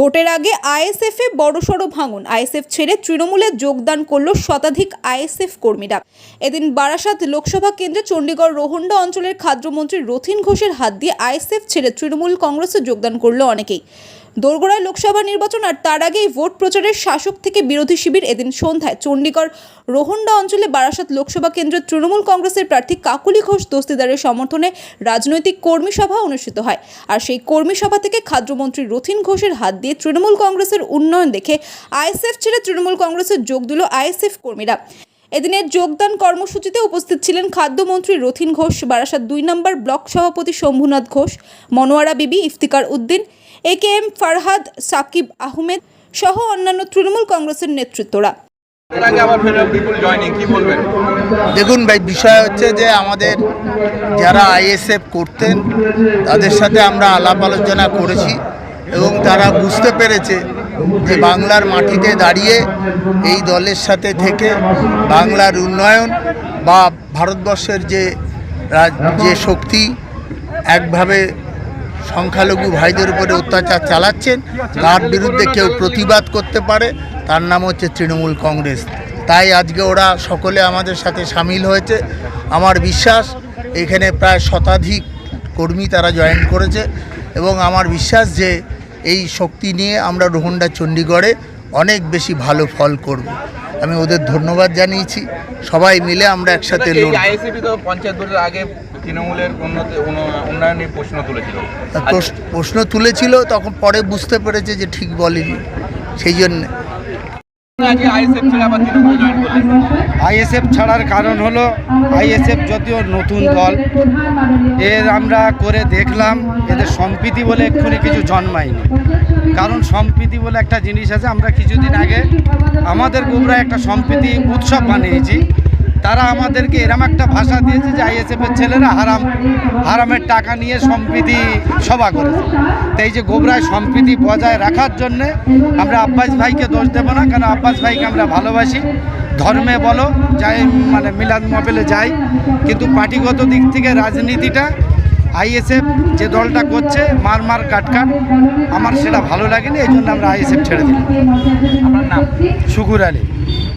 ভোটের আগে আইএসএফ এ বড়সড় ভাঙন। আইএসএফ ছেড়ে তৃণমূলে যোগদান করল শতাধিক আইএসএফ কর্মীরা। এদিন বারাসাত লোকসভা কেন্দ্রে চণ্ডীগড় রোহন্ডা অঞ্চলের খাদ্যমন্ত্রী রথিন ঘোষের হাত দিয়ে আইএসএফ ছেড়ে তৃণমূল কংগ্রেসে যোগদান করল অনেকেই। দোরগোড়ায় লোকসভা নির্বাচন আর তার আগেই ভোট প্রচারের শাসক থেকে বিরোধী শিবির এদিন সন্ধ্যায়। চণ্ডীগড় রোহন্ডা অঞ্চলে বারাসাত লোকসভা কেন্দ্রের তৃণমূল কংগ্রেসের প্রার্থী কাকুলি ঘোষ দস্তিদারের সমর্থনে রাজনৈতিক কর্মী সভা অনুষ্ঠিত হয়। আর সেই কর্মী সভা থেকে খাদ্যমন্ত্রী রথিন ঘোষের হাত দিয়ে তৃণমূল কংগ্রেসের উন্নয়ন দেখে আইএসএফ ছেড়ে তৃণমূল কংগ্রেসের যোগ দিল আইএসএফ কর্মীরা। এদিনের যোগদান কর্মসূচিতে উপস্থিত ছিলেন খাদ্যমন্ত্রী রথিন ঘোষ বারাসাত দুই নম্বর ব্লক সভাপতি Shambhunath Ghosh Manowara Bibi Iftikar Uddin A K M Farhad Sakib Ahmed সহ অন্যান্য তৃণমূল কংগ্রেসের নেতৃত্বরা। দেখুন ভাই বিষয় হচ্ছে যে আমাদের যারা আইএসএফ করতেন তাদের সাথে আমরা আলাপ আলোচনা করেছি এবং তারা বুঝতে পেরেছে যে বাংলার মাটিতে দাঁড়িয়ে এই দলের সাথে থেকে বাংলার উন্নয়ন বা ভারতবর্ষের যে যে শক্তি একভাবে সংখ্যালঘু ভাইদের উপরে অত্যাচার চালাচ্ছেন, তার বিরুদ্ধে কেউ প্রতিবাদ করতে পারে, তার নাম হচ্ছে তৃণমূল কংগ্রেস। তাই আজকে ওরা সকলে আমাদের সাথে সামিল হয়েছে। আমার বিশ্বাস, এখানে প্রায় শতাধিক কর্মী তারা জয়েন করেছে এবং আমার বিশ্বাস যে এই শক্তি নিয়ে আমরা রোহনডা চণ্ডীগড়ে অনেক বেশি ভালো ফল করব। আমি ওদের ধন্যবাদ জানিয়েছি। সবাই মিলে আমরা একসাথে প্রশ্ন তুলেছিল। প্রশ্ন- প্রশ্ন তুলেছিল তখন পরে বুঝতে পেরেছে যে ঠিক বলেনি। সেই জন্য আইএসএফ ছাড়ার কারণ হলো আইএসএফ যদিও নতুন দল, এর আমরা করে দেখলাম এদের সম্প্রীতি বলে এক্ষুনি কিছু জন্মায়নি। কারণ সম্প্রীতি বলে একটা জিনিস আছে, আমরা কিছুদিন আগে আমাদের গোবরায় একটা সম্প্রীতি উৎসব বানিয়েছি। তারা আমাদেরকে এরম একটা ভাষা দিয়েছে যে আইএসএফের ছেলেরা হারাম হারামের টাকা নিয়ে সম্প্রীতি সভা করেছে। তাই যে গোবরায় সম্প্রীতি বজায় রাখার জন্যে আমরা আব্বাস ভাইকে দোষ দেবো না কারণ আব্বাস ভাইকে আমরা ভালোবাসি। ধর্মে বলো যাই মানে মিলাদ মবেলে যাই কিন্তু পার্টিগত দিক থেকে রাজনীতিটা আইএসএফ যে দলটা করছে মার মার কাট কাট আমার সেটা ভালো লাগেনি এই জন্য আমরা আইএসএফ ছেড়ে দিলাম। আপনার নাম? শুকুর আলী।